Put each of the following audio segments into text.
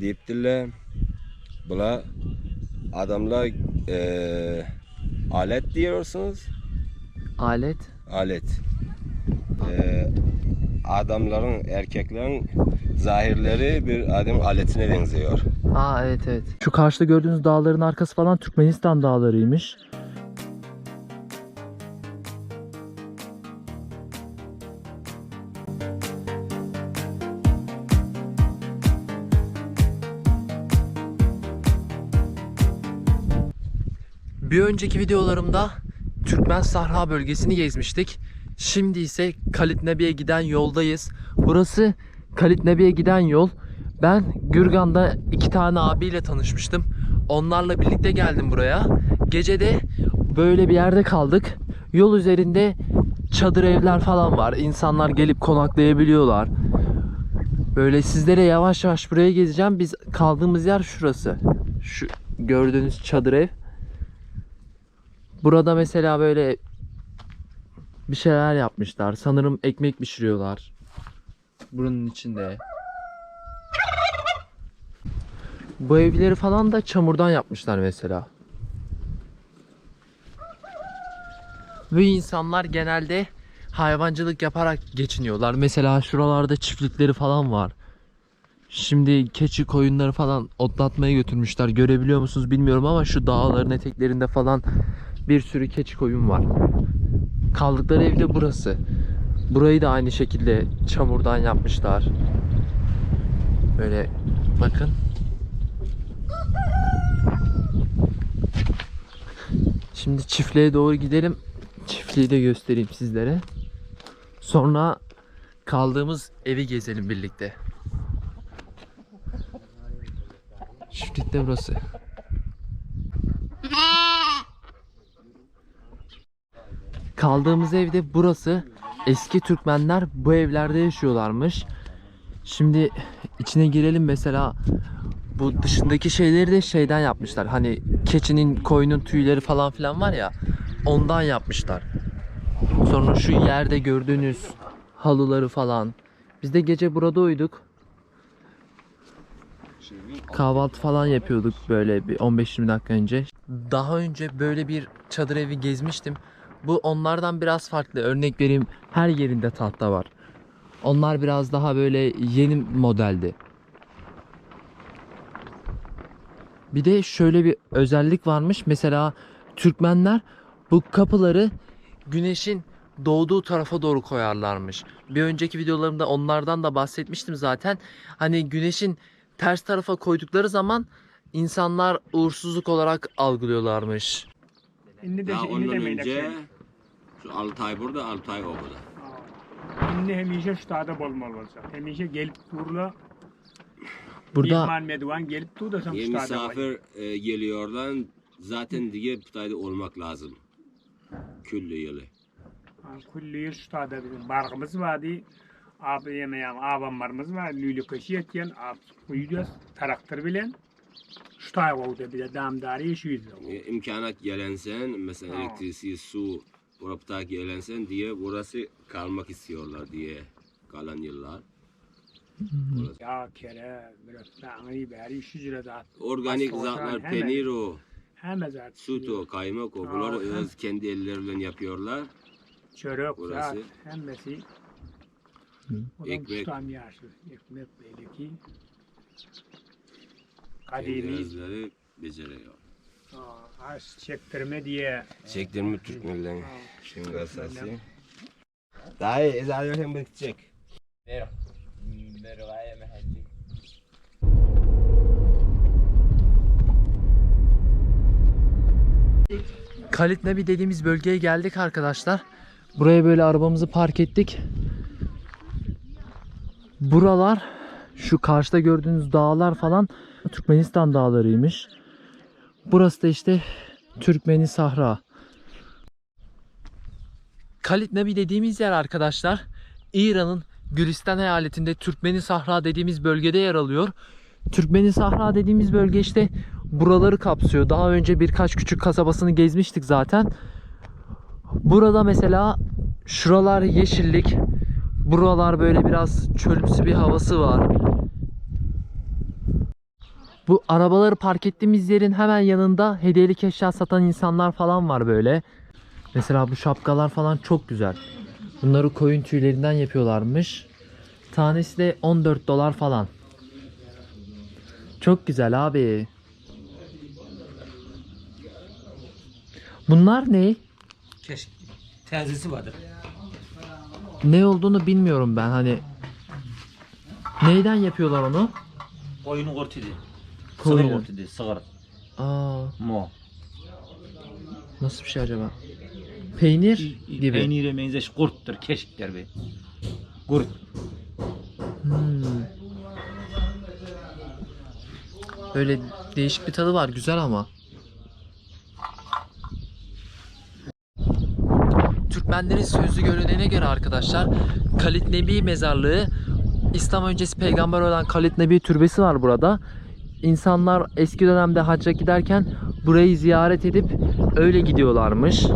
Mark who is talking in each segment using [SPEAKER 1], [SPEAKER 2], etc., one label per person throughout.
[SPEAKER 1] deyiptiler. Bula adamlar eee, alet diyorsunuz.
[SPEAKER 2] Alet.
[SPEAKER 1] Alet. Eee, adamların, erkeklerin zahirleri bir adam aletine benziyor.
[SPEAKER 2] Aa evet evet. Şu karşıda gördüğünüz dağların arkası falan Türkmenistan dağlarıymış. Bir önceki videolarımda Türkmen Sahra bölgesini gezmiştik. Şimdi ise Kalitnebi'ye giden yoldayız. Burası Kalitnebi'ye giden yol. Ben Gürgan'da iki tane abiyle tanışmıştım. Onlarla birlikte geldim buraya. Gece de böyle bir yerde kaldık. Yol üzerinde çadır evler falan var. İnsanlar gelip konaklayabiliyorlar. Böyle sizlere yavaş yavaş buraya gezeceğim. Biz kaldığımız yer şurası. Şu gördüğünüz çadır ev. Burada mesela böyle bir şeyler yapmışlar. Sanırım ekmek pişiriyorlar. Buranın içinde. Bu evleri falan da çamurdan yapmışlar mesela. Ve insanlar genelde hayvancılık yaparak geçiniyorlar. Mesela şuralarda çiftlikleri falan var. Şimdi keçi koyunları falan otlatmaya götürmüşler. Görebiliyor musunuz bilmiyorum ama şu dağların eteklerinde falan bir sürü keçi koyun var. Kaldıkları ev de burası. Burayı da aynı şekilde çamurdan yapmışlar. Böyle bakın. Şimdi çiftliğe doğru gidelim. Çiftliği de göstereyim sizlere. Sonra kaldığımız evi gezelim birlikte. Çiftlik de burası. Kaldığımız evde burası. Eski Türkmenler bu evlerde yaşıyorlarmış. Şimdi içine girelim mesela bu dışındaki şeyleri de şeyden yapmışlar. Hani keçinin, koyunun tüyleri falan filan var ya ondan yapmışlar. Sonra şu yerde gördüğünüz halıları falan. Biz de gece burada uyuduk. Kahvaltı falan yapıyorduk böyle bir 15-20 dakika önce. Daha önce böyle bir çadır evi gezmiştim. Bu onlardan biraz farklı. Örnek vereyim her yerinde tahta var. Onlar biraz daha böyle yeni modeldi. Bir de şöyle bir özellik varmış. Mesela Türkmenler bu kapıları güneşin doğduğu tarafa doğru koyarlarmış. Bir önceki videolarımda onlardan da bahsetmiştim zaten. Hani güneşin ters tarafa koydukları zaman insanlar uğursuzluk olarak algılıyorlarmış.
[SPEAKER 3] İnni de
[SPEAKER 4] Daha ondan önce 6 ay burada 6 ay o burada.
[SPEAKER 3] Aa. İnni hemişe şu dağda bolmalı olsa. Hemişe gelip durla.
[SPEAKER 2] Burada
[SPEAKER 3] İman meduan gelip dur da sen bol.
[SPEAKER 4] misafir e, geliyordan zaten diye Pıtay'da olmak lazım. Küllü yılı.
[SPEAKER 3] Ha, Kulli yıl şu dağda bizim barkımız vardı. Abi yemeyen abamlarımız var. Lülü kışı etken ab uyuyoruz. Traktör bilen. Dağ oldu bir de damdarı yaşıyoruz.
[SPEAKER 4] E, imkanat gelensen mesela
[SPEAKER 3] Ha.
[SPEAKER 4] elektrisi, su, orapta gelensen diye burası kalmak istiyorlar diye kalan yıllar.
[SPEAKER 3] Ya kere dağını beri zat.
[SPEAKER 4] Organik zatlar, peynir o,
[SPEAKER 3] Hem zat.
[SPEAKER 4] süt o, kaymak o. Bunlar
[SPEAKER 3] Ha,
[SPEAKER 4] öz kendi elleriyle yapıyorlar.
[SPEAKER 3] Çörek
[SPEAKER 4] Burası.
[SPEAKER 3] zat. Hemmesi. Onun
[SPEAKER 4] Ekmek.
[SPEAKER 3] Ekmek böyle ki.
[SPEAKER 4] Kendi
[SPEAKER 3] Kadimi.
[SPEAKER 4] özleri beceriyor.
[SPEAKER 3] Aa, Az çektirme diye.
[SPEAKER 1] Çektirme Türkmenlerin
[SPEAKER 3] Aa,
[SPEAKER 1] şimdi.
[SPEAKER 3] Türkmenler.
[SPEAKER 1] Daha iyi, zaten hem bitecek.
[SPEAKER 2] Kalitnebi dediğimiz bölgeye geldik arkadaşlar. Buraya böyle arabamızı park ettik. Buralar şu karşıda gördüğünüz dağlar falan Türkmenistan dağlarıymış. Burası da işte Türkmeni Sahra. Kalitnebi dediğimiz yer arkadaşlar İran'ın Gülistan eyaletinde Türkmeni Sahra dediğimiz bölgede yer alıyor. Türkmeni Sahra dediğimiz bölge işte buraları kapsıyor. Daha önce birkaç küçük kasabasını gezmiştik zaten. Burada mesela şuralar yeşillik. Buralar böyle biraz çölümsü bir havası var. Bu arabaları park ettiğimiz yerin hemen yanında hediyelik eşya satan insanlar falan var böyle. Mesela bu şapkalar falan çok güzel. Bunları koyun tüylerinden yapıyorlarmış. Tanesi de 14 dolar falan. Çok güzel abi. Bunlar ne?
[SPEAKER 5] Keşke tezisi vardır.
[SPEAKER 2] Ne olduğunu bilmiyorum ben hani. Neyden yapıyorlar onu?
[SPEAKER 5] Koyunu kurtidi.
[SPEAKER 2] Koyunu.
[SPEAKER 5] Sığır kurtidi. Sığır.
[SPEAKER 2] Aa,
[SPEAKER 5] Mo.
[SPEAKER 2] nasıl bir şey acaba? Peynir gibi.
[SPEAKER 5] Peynire benzeş kurttur. Keşikler be. Kurt.
[SPEAKER 2] Hmm. Böyle değişik bir tadı var, güzel ama. Türkmenlerin sözlü görüldüğüne göre arkadaşlar Kalit Nebi mezarlığı İslam öncesi peygamber olan Kalit Nebi türbesi var burada. İnsanlar eski dönemde hacca giderken burayı ziyaret edip öyle gidiyorlarmış.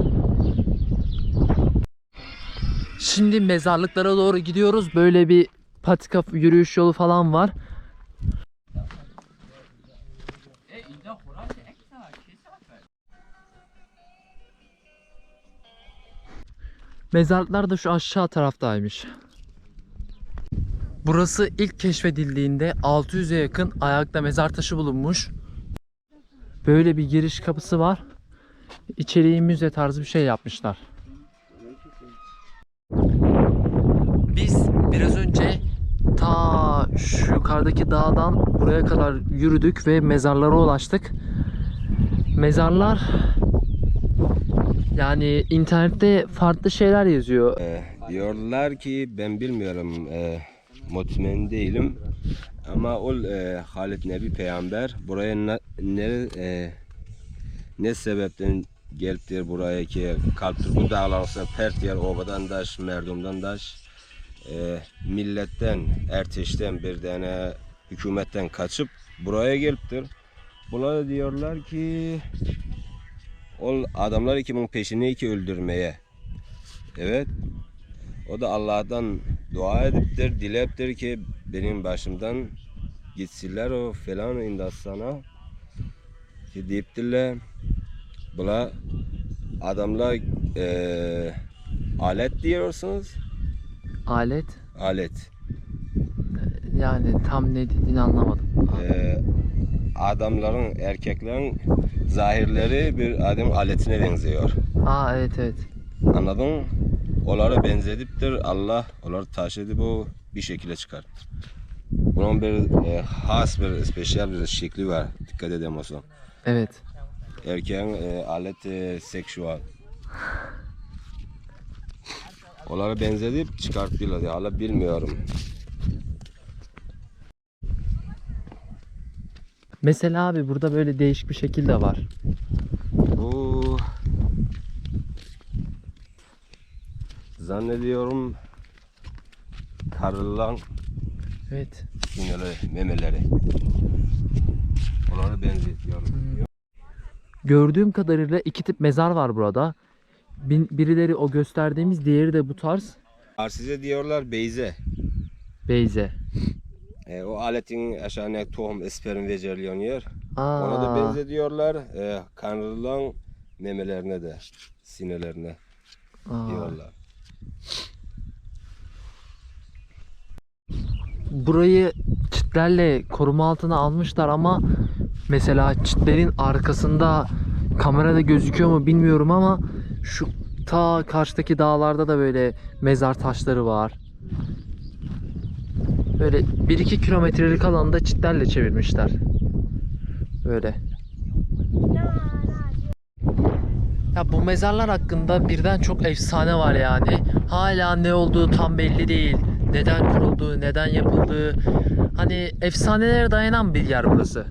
[SPEAKER 2] Şimdi mezarlıklara doğru gidiyoruz. Böyle bir patika yürüyüş yolu falan var. Mezarlıklar da şu aşağı taraftaymış. Burası ilk keşfedildiğinde 600'e yakın ayakta mezar taşı bulunmuş. Böyle bir giriş kapısı var. İçeriği müze tarzı bir şey yapmışlar. Biz biraz önce ta şu yukarıdaki dağdan buraya kadar yürüdük ve mezarlara ulaştık. Mezarlar yani internette farklı şeyler yazıyor.
[SPEAKER 1] Ee, diyorlar ki ben bilmiyorum e, mutmain değilim ama o e, Halit Nebi peygamber buraya ne ne, e, ne sebepten geliptir buraya ki kalptir bu dağlarsa pert yer obadan daş merdumdan daş e, milletten erteşten bir tane hükümetten kaçıp buraya geliptir. Bunlar diyorlar ki o adamlar kimin peşine ki öldürmeye. Evet. O da Allah'tan dua ediptir, dileptir ki benim başımdan gitsinler o falan indastana. Ki deyiptirler. Buna adamlar eee alet diyorsunuz.
[SPEAKER 2] Alet
[SPEAKER 1] Alet.
[SPEAKER 2] yani tam ne dediğini anlamadım.
[SPEAKER 1] Eee, adamların, erkeklerin zahirleri bir adam aletine benziyor.
[SPEAKER 2] Aa evet evet.
[SPEAKER 1] Anladın mı? Onlara benzediptir. Allah onları taş edip o bir şekilde çıkarttır. Bunun bir e, has bir spesyal bir şekli var. Dikkat edemezsen.
[SPEAKER 2] Evet.
[SPEAKER 1] Erkeğin e, alet e, seksüel. Onlara benzedip çıkarttılar. Ya Allah bilmiyorum.
[SPEAKER 2] Mesela abi burada böyle değişik bir şekil de var.
[SPEAKER 1] Bu zannediyorum karılan
[SPEAKER 2] Evet.
[SPEAKER 1] sineleri, memeleri. Onlara benzetiyorum.
[SPEAKER 2] Gördüğüm kadarıyla iki tip mezar var burada. Birileri o gösterdiğimiz, diğeri de bu tarz.
[SPEAKER 1] Arsize diyorlar beyze.
[SPEAKER 2] Beyze.
[SPEAKER 1] E, o aletin aşağına tohum, sperm vecerliyon yer.
[SPEAKER 2] Aa,
[SPEAKER 1] Ona da benzediyorlar. E, kanrılan memelerine de, sinelerine
[SPEAKER 2] aa.
[SPEAKER 1] diyorlar.
[SPEAKER 2] Burayı çitlerle koruma altına almışlar ama mesela çitlerin arkasında kamerada gözüküyor mu bilmiyorum ama şu ta karşıdaki dağlarda da böyle mezar taşları var. Böyle 1-2 kilometrelik alanda çitlerle çevirmişler. Böyle. Ya bu mezarlar hakkında birden çok efsane var yani. Hala ne olduğu tam belli değil. Neden kurulduğu, neden yapıldığı. Hani efsanelere dayanan bir yer burası.